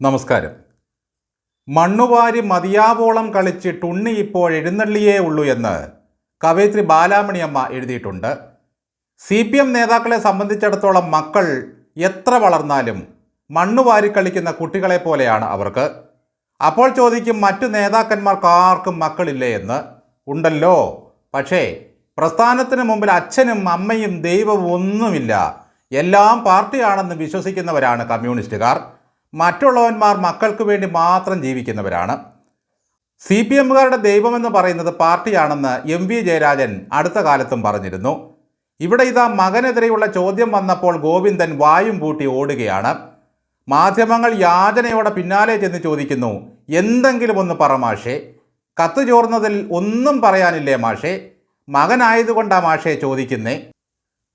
നമസ്കാരം. മണ്ണുവാരി മതിയാവോളം കളിച്ചിട്ട് ഉണ്ണി ഇപ്പോൾ എഴുന്നള്ളിയേ ഉള്ളൂ എന്ന് കവയിത്രി ബാലാമണിയമ്മ എഴുതിയിട്ടുണ്ട്. സി പി എം നേതാക്കളെ സംബന്ധിച്ചിടത്തോളം മക്കൾ എത്ര വളർന്നാലും മണ്ണുവാരി കളിക്കുന്ന കുട്ടികളെ പോലെയാണ് അവർക്ക്. അപ്പോൾ ചോദിക്കും മറ്റു നേതാക്കന്മാർക്ക് ആർക്കും മക്കളില്ലേ എന്ന്. ഉണ്ടല്ലോ. പക്ഷേ പ്രസ്ഥാനത്തിന് മുമ്പിൽ അച്ഛനും അമ്മയും ദൈവവും ഒന്നുമില്ല. എല്ലാം പാർട്ടിയാണെന്ന് വിശ്വസിക്കുന്നവരാണ് കമ്മ്യൂണിസ്റ്റുകാർ. മറ്റുള്ളവന്മാർ മക്കൾക്ക് വേണ്ടി മാത്രം ജീവിക്കുന്നവരാണ്. സി പി എമ്മുകാരുടെ ദൈവമെന്ന് പറയുന്നത് പാർട്ടിയാണെന്ന് എം വി ജയരാജൻ അടുത്ത കാലത്തും പറഞ്ഞിരുന്നു. ഇവിടെ ഇതാ മകനെതിരെയുള്ള ചോദ്യം വന്നപ്പോൾ ഗോവിന്ദൻ വായും പൂട്ടി ഓടുകയാണ്. മാധ്യമങ്ങൾ യാചനയോടെ പിന്നാലെ ചെന്ന് ചോദിക്കുന്നു എന്തെങ്കിലും ഒന്ന് പറ മാഷേ. കത്ത് ചോർന്നതിൽ ഒന്നും പറയാനില്ലേ മാഷേ? മകനായതുകൊണ്ടാ മാഷേ ചോദിക്കുന്നേ?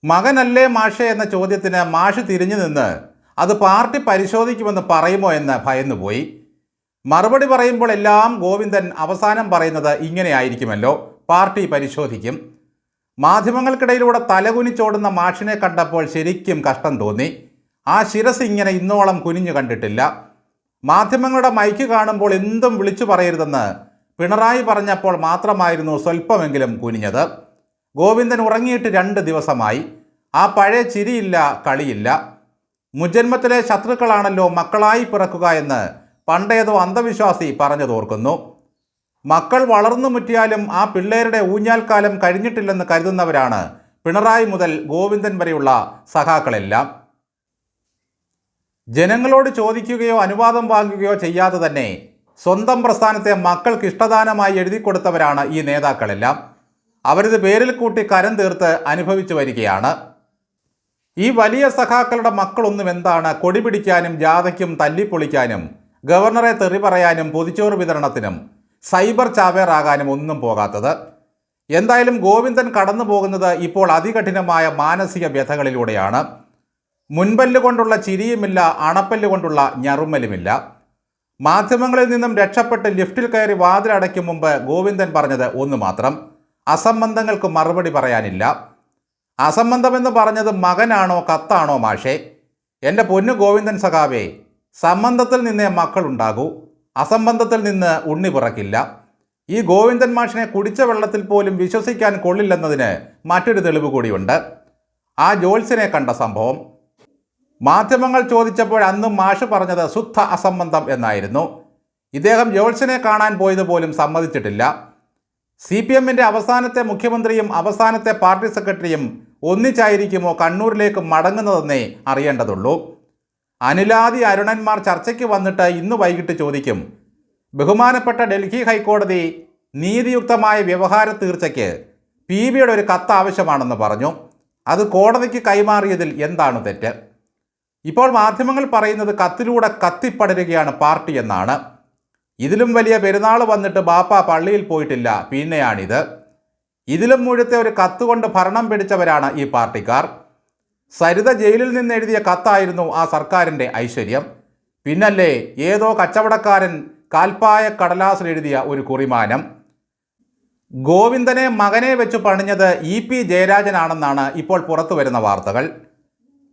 മകനല്ലേ മാഷേ എന്ന ചോദ്യത്തിന് മാഷ് തിരിഞ്ഞു നിന്ന് അത് പാർട്ടി പരിശോധിക്കുമെന്ന് പറയുമോ എന്ന് ഭയന്നുപോയി. മറുപടി പറയുമ്പോൾ എല്ലാം ഗോവിന്ദൻ അവസാനം പറയുന്നത് ഇങ്ങനെയായിരിക്കുമല്ലോ. പാർട്ടി പരിശോധിക്കും. മാധ്യമങ്ങൾക്കിടയിലൂടെ തലകുനിച്ചോടുന്ന മാഷിനെ കണ്ടപ്പോൾ ശരിക്കും കഷ്ടം തോന്നി. ആ ശിരസ് ഇങ്ങനെ ഇന്നോളം കുനിഞ്ഞു കണ്ടിട്ടില്ല. മാധ്യമങ്ങളുടെ മൈക്ക് കാണുമ്പോൾ എന്തും വിളിച്ചു പറയരുതെന്ന് പിണറായി പറഞ്ഞപ്പോൾ മാത്രമായിരുന്നു സ്വല്പമെങ്കിലും കുനിഞ്ഞത്. ഗോവിന്ദൻ ഉറങ്ങിയിട്ട് രണ്ട് ദിവസമായി. ആ പഴയ ചിരിയില്ല കളിയില്ല. മുജന്മത്തിലെ ശത്രുക്കളാണല്ലോ മക്കളായി പിറക്കുക എന്ന് പണ്ടേതോ അന്ധവിശ്വാസി പറഞ്ഞതോർക്കുന്നു. മക്കൾ വളർന്നു മുറ്റിയാലും ആ പിള്ളേരുടെ ഊഞ്ഞാൽക്കാലം കഴിഞ്ഞിട്ടില്ലെന്ന് കരുതുന്നവരാണ് പിണറായി മുതൽ ഗോവിന്ദൻ വരെയുള്ള സഖാക്കളെല്ലാം. ജനങ്ങളോട് ചോദിക്കുകയോ അനുവാദം വാങ്ങുകയോ ചെയ്യാതെ തന്നെ സ്വന്തം പ്രസ്ഥാനത്തെ മക്കൾക്ക് ഇഷ്ടദാനമായി എഴുതി കൊടുത്തവരാണ് ഈ നേതാക്കളെല്ലാം. അവരിത് പേരിൽ കൂട്ടി കരം തീർത്ത് അനുഭവിച്ചു വരികയാണ്. ഈ വലിയ സഖാക്കളുടെ മക്കളൊന്നും എന്താണ്? കൊടി പിടിക്കാനും ജാഥയ്ക്കും തല്ലിപ്പൊളിക്കാനും ഗവർണറെ തെറി പറയാനും പൊതിച്ചോറ് വിതരണത്തിനും സൈബർ ചാവേറാകാനും ഒന്നും പോകാത്തത്. എന്തായാലും ഗോവിന്ദൻ കടന്നു പോകുന്നത് ഇപ്പോൾ അതികഠിനമായ മാനസിക വ്യഥകളിലൂടെയാണ്. മുൻപല്ലുകൊണ്ടുള്ള ചിരിയുമില്ല അണപ്പല്ല് കൊണ്ടുള്ള ഞറുമ്മലുമില്ല. മാധ്യമങ്ങളിൽ നിന്നും രക്ഷപ്പെട്ട് ലിഫ്റ്റിൽ കയറി വാതിലടയ്ക്കും മുമ്പ് ഗോവിന്ദൻ പറഞ്ഞത് ഒന്ന് മാത്രം അസംബന്ധങ്ങൾക്ക് മറുപടി പറയാനില്ല. അസംബന്ധമെന്ന് പറഞ്ഞത് മകനാണോ കത്താണോ മാഷേ? എന്റെ പൊന്നു ഗോവിന്ദൻ സഖാവേ സംബന്ധത്തിൽ നിന്നേ മക്കളുണ്ടാകൂ. അസംബന്ധത്തിൽ നിന്ന് ഉണ്ണി പിറക്കില്ല. ഈ ഗോവിന്ദൻ മാഷിനെ കുടിച്ച വെള്ളത്തിൽ പോലും വിശ്വസിക്കാൻ കൊള്ളില്ലെന്നതിന് മറ്റൊരു തെളിവ് കൂടിയുണ്ട്. ആ ജോത്സ്യനെ കണ്ട സംഭവം. മാധ്യമങ്ങൾ ചോദിച്ചപ്പോൾ അന്നും മാഷ് പറഞ്ഞത് ശുദ്ധ അസംബന്ധം എന്നായിരുന്നു. ഇദ്ദേഹം ജോത്സ്യനെ കാണാൻ പോയത് പോലും സമ്മതിച്ചിട്ടില്ല. സി പി എമ്മിന്റെ അവസാനത്തെ മുഖ്യമന്ത്രിയും അവസാനത്തെ പാർട്ടി സെക്രട്ടറിയും ഒന്നിച്ചായിരിക്കുമോ കണ്ണൂരിലേക്ക് മടങ്ങുന്നതെന്നേ അറിയേണ്ടതുള്ളൂ. അനിലാദി അരുണന്മാർ ചർച്ചയ്ക്ക് വന്നിട്ട് ഇന്ന് വൈകിട്ട് ചോദിക്കും ബഹുമാനപ്പെട്ട ഡൽഹി ഹൈക്കോടതി നീതിയുക്തമായ വ്യവഹാര തീർച്ചയ്ക്ക് പി ബിയുടെ ഒരു കത്ത് ആവശ്യമാണെന്ന് പറഞ്ഞു. അത് കോടതിക്ക് കൈമാറിയതിൽ എന്താണ് തെറ്റ്? ഇപ്പോൾ മാധ്യമങ്ങൾ പറയുന്നത് കത്തിലൂടെ കത്തിപ്പടരുകയാണ് പാർട്ടി എന്നാണ്. ഇതിലും വലിയ പെരുന്നാൾ വന്നിട്ട് ബാപ്പ പള്ളിയിൽ പോയിട്ടില്ല. പിന്നെയാണിത്. ഇതിലും മുഴുത്തെ ഒരു കത്ത് കൊണ്ട് ഭരണം പിടിച്ചവരാണ് ഈ പാർട്ടിക്കാർ. സരിത ജയിലിൽ നിന്ന് എഴുതിയ കത്തായിരുന്നു ആ സർക്കാരിന്റെ ഐശ്വര്യം. പിന്നല്ലേ ഏതോ കച്ചവടക്കാരൻ കാൽപ്പായ കടലാസിൽ എഴുതിയ ഒരു കുറിമാനം. ഗോവിന്ദനെ മകനെ വെച്ച് പണിഞ്ഞത് ഇ പി ജയരാജനാണെന്നാണ് ഇപ്പോൾ പുറത്തു വരുന്ന വാർത്തകൾ.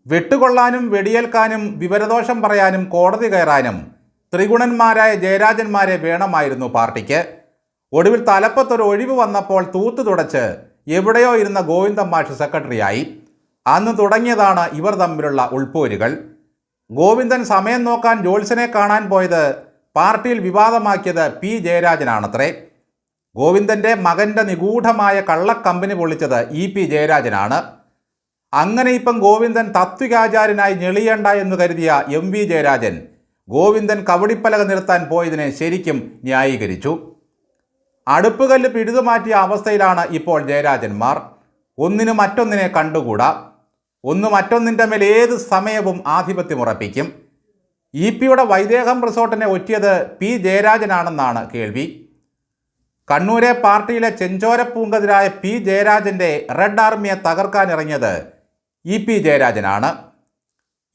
വെട്ടുകൊള്ളാനും വെടിയേൽക്കാനും വിവരദോഷം പറയാനും കോടതി കയറാനും ത്രിഗുണന്മാരായ ജയരാജന്മാരെ വേണമായിരുന്നു പാർട്ടിക്ക്. ഒടുവിൽ തലപ്പത്തൊരു ഒഴിവ് വന്നപ്പോൾ തൂത്തു തുടച്ച് എവിടെയോ ഇരുന്ന ഗോവിന്ദൻ മാഷ് സെക്രട്ടറിയായി. അന്ന് തുടങ്ങിയതാണ് ഇവർ തമ്മിലുള്ള ഉൾപ്പോരുകൾ ഗോവിന്ദൻ സമയം നോക്കാൻ ജോത്സനെ കാണാൻ പോയത് പാർട്ടിയിൽ വിവാദമാക്കിയത് പി ജയരാജനാണത്രേ. ഗോവിന്ദന്റെ മകന്റെ നിഗൂഢമായ കള്ളക്കമ്പനി പൊളിച്ചത് ഇ പി ജയരാജനാണ്. അങ്ങനെ ഇപ്പം ഗോവിന്ദൻ തത്വികാചാര്യനായി ഞെളിയണ്ട എന്ന് കരുതിയ എം വി ജയരാജൻ ഗോവിന്ദൻ കവടിപ്പലക നിർത്താൻ പോയതിനെ ശരിക്കും ന്യായീകരിച്ചു. അടുപ്പുകല്ല് പിഴുതുമാറ്റിയ അവസ്ഥയിലാണ് ഇപ്പോൾ ജയരാജന്മാർ. ഒന്നിനു മറ്റൊന്നിനെ കണ്ടുകൂടാ. ഒന്ന് മറ്റൊന്നിന്റെ മേൽ ഏത് സമയവും ആധിപത്യമുറപ്പിക്കും ഇ പിയുടെ വൈദേഹം റിസോർട്ടിനെ ഒറ്റിയത് പി ജയരാജനാണെന്നാണ് കേൾവി. കണ്ണൂരെ പാർട്ടിയിലെ ചെഞ്ചോരപ്പൂങ്കതിരായ പി ജയരാജന്റെ റെഡ് ആർമിയെ തകർക്കാനിറങ്ങിയത് ഇ പി ജയരാജനാണ്.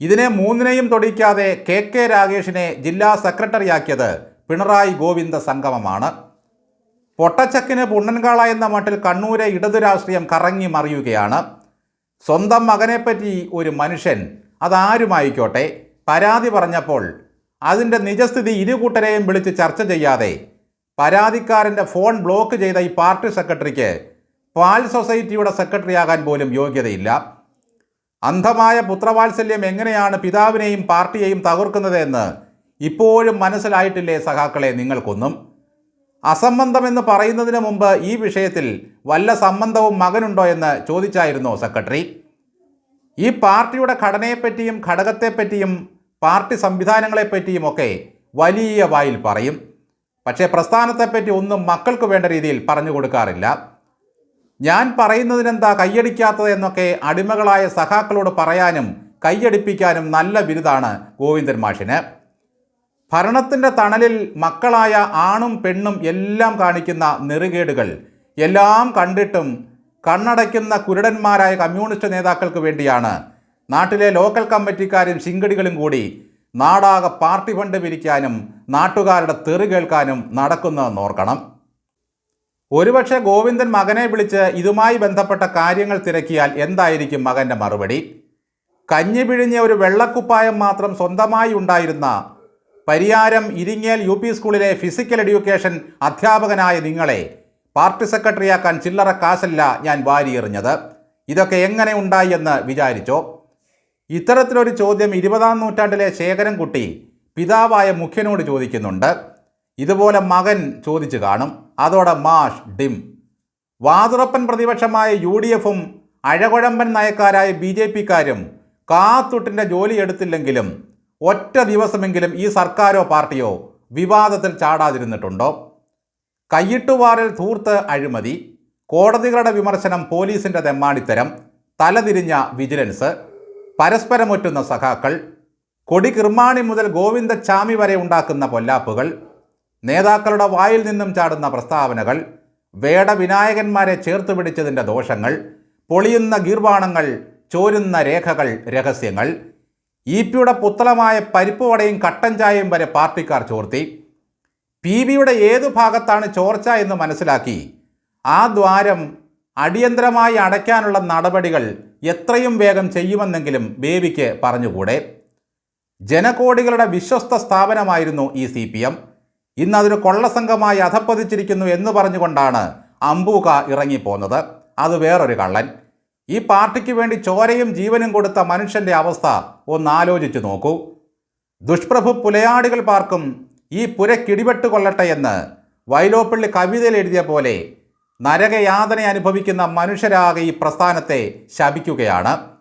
ഇതിനെ മൂന്നിനെയും തൊടിക്കാതെ കെ കെ രാഗേഷിനെ ജില്ലാ സെക്രട്ടറിയാക്കിയത് പിണറായി ഗോവിന്ദ സംഗമമാണ്. പൊട്ടച്ചക്കിന് പുണ്ണൻകാള എന്ന മട്ടിൽ കണ്ണൂരെ ഇടതു രാഷ്ട്രീയം കറങ്ങി മറിയുകയാണ്. സ്വന്തം മകനെപ്പറ്റി ഒരു മനുഷ്യൻ അതാരുമായിക്കോട്ടെ? പരാതി പറഞ്ഞപ്പോൾ അതിന്റെ നിജസ്ഥിതി ഇരുകൂട്ടരെയും വിളിച്ച് ചർച്ച ചെയ്യാതെ പരാതിക്കാരന്റെ ഫോൺ ബ്ലോക്ക് ചെയ്ത ഈ പാർട്ടി സെക്രട്ടറിക്ക് പാൽ സൊസൈറ്റിയുടെ സെക്രട്ടറിയാകാൻ പോലും യോഗ്യതയില്ല. അന്ധമായ പുത്രവാത്സല്യം എങ്ങനെയാണ് പിതാവിനെയും പാർട്ടിയെയും തകർക്കുന്നതെന്ന് ഇപ്പോഴും മനസ്സിലായിട്ടില്ലേ സഖാക്കളെ നിങ്ങൾക്കൊന്നും? അസംബന്ധമെന്ന് പറയുന്നതിന് മുമ്പ് ഈ വിഷയത്തിൽ വല്ല സംബന്ധവും മകനുണ്ടോ എന്ന് ചോദിച്ചായിരുന്നു സെക്രട്ടറി? ഈ പാർട്ടിയുടെ ഘടനയെപ്പറ്റിയും ഘടകത്തെപ്പറ്റിയും പാർട്ടി സംവിധാനങ്ങളെപ്പറ്റിയും ഒക്കെ വലിയ വായിൽ പറയും. പക്ഷേ പ്രസ്ഥാനത്തെപ്പറ്റി ഒന്നും മക്കൾക്ക് വേണ്ട രീതിയിൽ പറഞ്ഞു കൊടുക്കാറില്ല. ഞാൻ പറയുന്നതിനെന്താ കയ്യടിക്കാത്തത് എന്നൊക്കെ അടിമകളായ സഖാക്കളോട് പറയാനും കയ്യടിപ്പിക്കാനും നല്ല ബിരുദാണ് ഗോവിന്ദൻ മാഷിന്. ഭരണത്തിന്റെ തണലിൽ മക്കളായ ആണും പെണ്ണും എല്ലാം കാണിക്കുന്ന നെറുകേടുകൾ എല്ലാം കണ്ടിട്ടും കണ്ണടയ്ക്കുന്ന കുരുടന്മാരായ കമ്മ്യൂണിസ്റ്റ് നേതാക്കൾക്ക് വേണ്ടിയാണ്. നാട്ടിലെ ലോക്കൽ കമ്മിറ്റിക്കാരും ശിങ്കടികളും കൂടി നാടാകെ പാർട്ടി ഫണ്ട് പിരിക്കാനും നാട്ടുകാരുടെ തെറി കേൾക്കാനും നടക്കുന്നതെന്ന് ഓർക്കണം. ഒരുപക്ഷെ ഗോവിന്ദൻ മകനെ വിളിച്ച് ഇതുമായി ബന്ധപ്പെട്ട കാര്യങ്ങൾ തിരക്കിയാൽ എന്തായിരിക്കും മകന്റെ മറുപടി? കഞ്ഞി പിഴിഞ്ഞ ഒരു വെള്ളക്കുപ്പായം മാത്രം സ്വന്തമായി ഉണ്ടായിരുന്ന പരിയാരം ഇരിങ്ങേൽ യു പി സ്കൂളിലെ ഫിസിക്കൽ എഡ്യൂക്കേഷൻ അധ്യാപകനായ നിങ്ങളെ പാർട്ടി സെക്രട്ടറിയാക്കാൻ ചില്ലറ കാശല്ല ഞാൻ വാരിയെറിഞ്ഞത് ഇതൊക്കെ എങ്ങനെ ഉണ്ടായി എന്ന് വിചാരിച്ചോ? ഇത്തരത്തിലൊരു ചോദ്യം ഇരുപതാം നൂറ്റാണ്ടിലെ ശേഖരൻകുട്ടി പിതാവായ മുഖ്യനോട് ചോദിക്കുന്നുണ്ട്. ഇതുപോലെ മകൻ ചോദിച്ചു കാണും. അതോടെ മാഷ് ഡിം. വാതുറപ്പൻ പ്രതിപക്ഷമായ യു ഡി എഫും അഴകുഴമ്പൻ നയക്കാരായ ബി ജെ പിക്കാരും കാത്തുട്ടിന്റെ ജോലി എടുത്തില്ലെങ്കിലും ഒറ്റ ദിവസമെങ്കിലും ഈ സർക്കാരോ പാർട്ടിയോ വിവാദത്തിൽ ചാടാതിരുന്നിട്ടുണ്ടോ? കയ്യിട്ടുവാറിൽ ധൂർത്ത് അഴിമതി കോടതികളുടെ വിമർശനം പോലീസിന്റെ തെമ്മാടിത്തരം തലതിരിഞ്ഞ വിജിലൻസ് പരസ്പരമൊറ്റുന്ന സഖാക്കൾ കൊടി കിർമാണി മുതൽ ഗോവിന്ദച്ചാമി വരെ ഉണ്ടാക്കുന്ന പൊല്ലാപ്പുകൾ നേതാക്കളുടെ വായിൽ നിന്നും ചാടുന്ന പ്രസ്താവനകൾ വേട വിനായകന്മാരെ ചേർത്ത് പിടിച്ചതിന്റെ ദോഷങ്ങൾ പൊളിയുന്ന ഗീർവാണങ്ങൾ ചോരുന്ന രേഖകൾ രഹസ്യങ്ങൾ ഇ പിയുടെ പുത്തളമായ പരിപ്പ് വടയും കട്ടൻ ചായയും വരെ പാർട്ടിക്കാർ ചോർത്തി പി ബിയുടെ ഏതു ഭാഗത്താണ് ചോർച്ച എന്ന് മനസ്സിലാക്കി ആ ദ്വാരം അടിയന്തരമായി അടയ്ക്കാനുള്ള നടപടികൾ എത്രയും വേഗം ചെയ്യുമെന്നെങ്കിലും ബേബിക്ക് പറഞ്ഞുകൂടെ? ജനകോടികളുടെ വിശ്വസ്ത സ്ഥാപനമായിരുന്നു ഈ സി ഇന്ന് അതൊരു കൊള്ളസംഘമായി അധപ്പതിച്ചിരിക്കുന്നു എന്ന് പറഞ്ഞുകൊണ്ടാണ് അമ്പൂക ഇറങ്ങിപ്പോന്നത്. അത് വേറൊരു കള്ളൻ. ഈ പാർട്ടിക്ക് വേണ്ടി ചോരയും ജീവനും കൊടുത്ത മനുഷ്യന്റെ അവസ്ഥ ഒന്ന് ആലോചിച്ചു നോക്കൂ. ദുഷ്പ്രഭു പുലയാടികൾ പാർക്കും ഈ പുരക്കിടിപെട്ട് കൊള്ളട്ടെ എന്ന് വൈലോപ്പള്ളി കവിതയിൽ എഴുതിയ പോലെ നരകയാതന അനുഭവിക്കുന്ന മനുഷ്യരാകെ ഈ പ്രസ്ഥാനത്തെ ശപിക്കുകയാണ്.